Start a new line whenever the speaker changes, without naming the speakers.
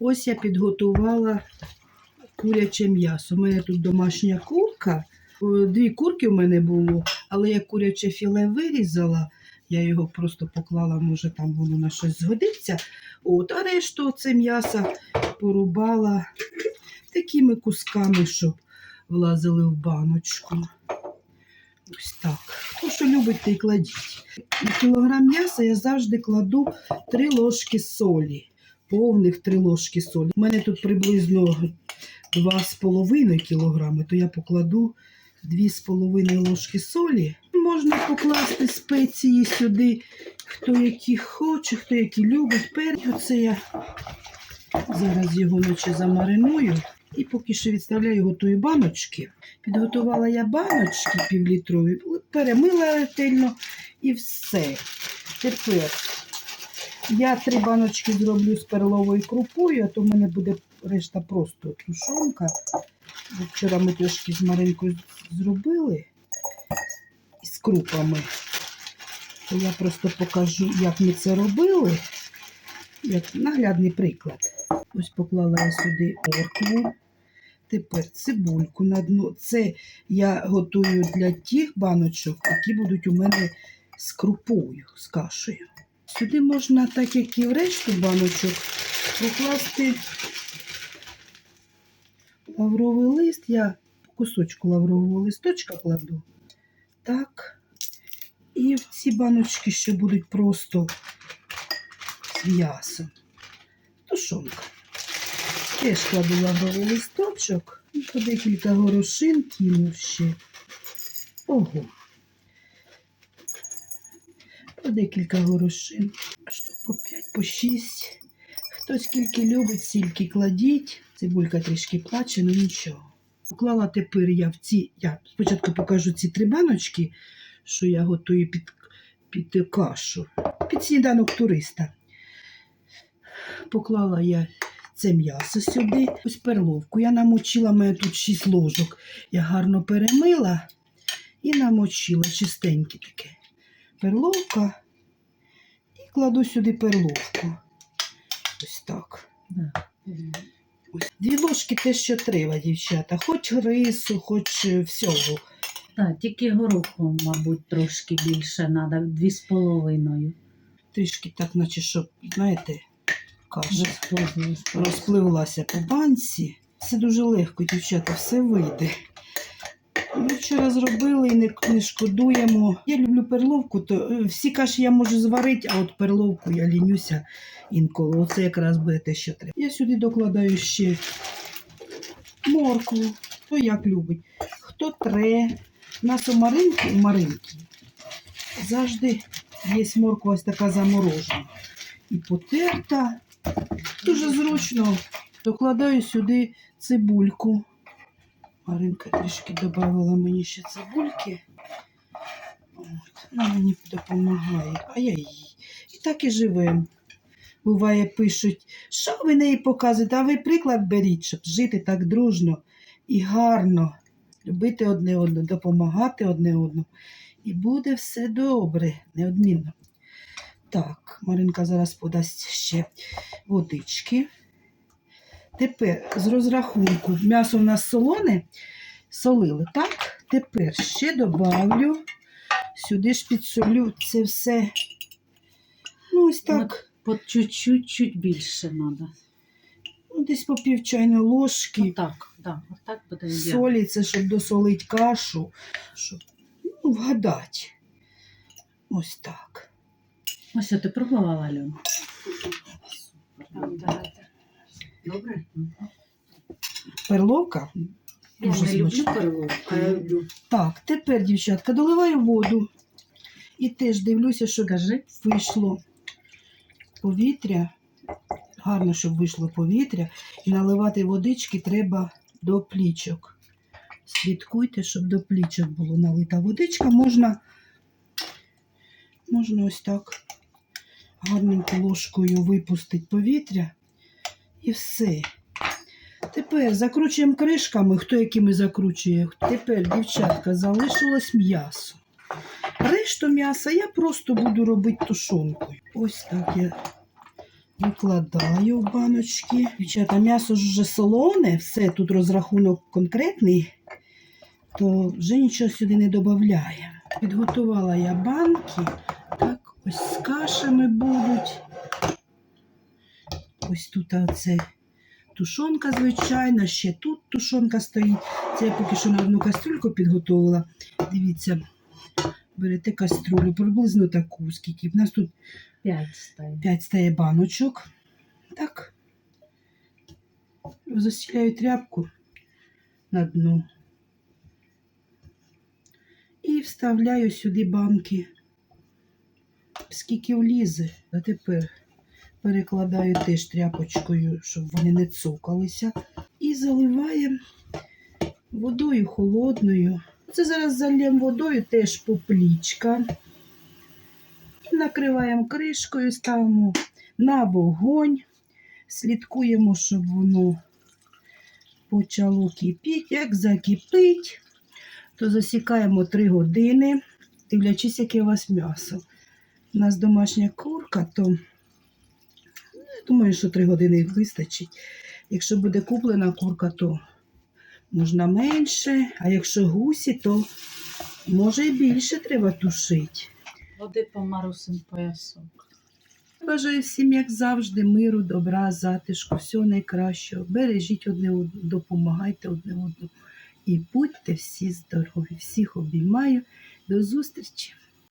Ось я підготувала куряче м'ясо. У мене тут домашня курка. Дві курки в мене було, але я куряче філе вирізала. Я його просто поклала, може там воно на щось згодиться. От, а решту це м'ясо порубала такими кусками, щоб влазили в баночку. Ось так. Хто що любить, той кладіть. На кілограм м'яса я завжди кладу 3 ложки солі. Повних 3 ложки солі. У мене тут приблизно 2,5 кілограми, то я покладу 2,5 ложки солі. Можна покласти спеції сюди, хто які хоче, хто які любить. Перець оце я зараз його наче замариную. І поки що відставляю тої баночки. Підготувала я баночки півлітрові, перемила ретельно і все. Тепер я три баночки зроблю з перловою крупою, а то в мене буде решта просто тушонка. Вчора ми трошки з Маринкою зробили з крупами. То я просто покажу, як ми це робили. Як наглядний приклад. Ось поклала я сюди оркву. Тепер цибульку на дно. Це я готую для тих баночок, які будуть у мене з крупою, з кашею. Сюди можна, так як і в решту баночок, покласти лавровий лист. Я по кусочку лаврового листочка кладу. Так. І в ці баночки ще будуть просто з м'ясом. Тушонка. Теж кладу лавровий листочок. І по декілька горошин кину ще. Ого. По декілька горошин. По 5, по 6. Хто скільки любить, стільки кладіть. Цибулька трішки плаче, ну нічого. Поклала тепер я в ці. Я спочатку покажу ці три баночки, що я готую під, під кашу. Під сніданок туриста. Поклала я це м'ясо сюди, ось перловку. Я намочила, мене тут 6 ложок. Я гарно перемила і намочила чистеньке таке. Перловка. Кладу сюди перловку. Ось так. Ось. Дві ложки те, що треба, дівчата. Хоч рису, хоч е, всього.
Так, тільки гороху, мабуть, трошки більше треба, дві з половиною.
Трішки так, наче, щоб, знаєте, каша розпливлася по банці. Все дуже легко, дівчата, все вийде. Ми вчора зробили і не, не шкодуємо. Я люблю перловку, то е, всі каші я можу зварити, а от перловку я лінюся інколи. Оце якраз буде те, що треба. Я сюди докладаю ще моркву, хто як любить. Хто тре. У нас у Маринки, у Маринки завжди є морква ось така заморожена. І потерта. Дуже зручно. Докладаю сюди цибульку. Маринка трішки додавала мені ще цибульки. От. Вона мені допомагає, а я їй. І так і живемо. Буває, пишуть, що ви неї показуєте, а ви приклад беріть, щоб жити так дружно і гарно, любити одне одного, допомагати одне одному. І буде все добре, неодмінно. Так, Маринка зараз подасть ще водички. Тепер з розрахунку м'ясо в нас солоне, солили, так? Тепер ще добавлю, сюди ж підсолю це все. Ну, ось так,
По чуть-чуть більше треба.
ну, десь по пів чайної ложки.
Отак, да, отак буде.
Солі це, щоб досолити кашу, щоб ну, вгадати. Ось так.
Ось а ти пробувала, Альона? Добре?
Перловка.
Я
Дуже
не люблю
смачно.
перловку, я люблю.
Так, тепер, дівчатка, доливаю воду. І теж дивлюся, щоб
Кажи.
вийшло повітря. Гарно, щоб вийшло повітря. І наливати водички треба до плічок. Слідкуйте, щоб до плічок було налита водичка. Можна, можна ось так гарненько ложкою випустити повітря. І все. Тепер закручуємо кришками, хто якими закручує. Тепер, дівчатка, залишилось м'ясо. Решту м'яса я просто буду робити тушонкою. Ось так я Викладаю в баночки. Дівчата, м'ясо ж вже солоне, все тут розрахунок конкретний, то вже нічого сюди не додаємо. Підготувала я банки. Так, ось з кашами будуть. Ось тут оце тушонка, звичайна, ще тут тушонка стоїть. Це я поки що на одну кастрюльку підготувала. Дивіться, берете каструлю, приблизно таку, скільки. В нас тут
5 стає.
5 стає баночок. Так. Застіляю тряпку на дно. І вставляю сюди банки. Скільки влізе. А тепер перекладаю теж тряпочкою, щоб вони не цукалися. І заливаємо водою холодною. Це зараз зальємо водою теж поплічка. І накриваємо кришкою, ставимо на вогонь, слідкуємо, щоб воно почало кипіти. Як закипить, то засікаємо 3 години, дивлячись, яке у вас м'ясо. У нас домашня курка, то думаю, що 3 години вистачить. Якщо буде куплена курка, то можна менше, а якщо гусі, то може і більше треба тушити.
Води по марусин поясок.
Бажаю всім, як завжди, миру, добра, затишку, всього найкращого. Бережіть одне одного, допомагайте одне одному. І будьте всі здорові. Всіх обіймаю. До зустрічі!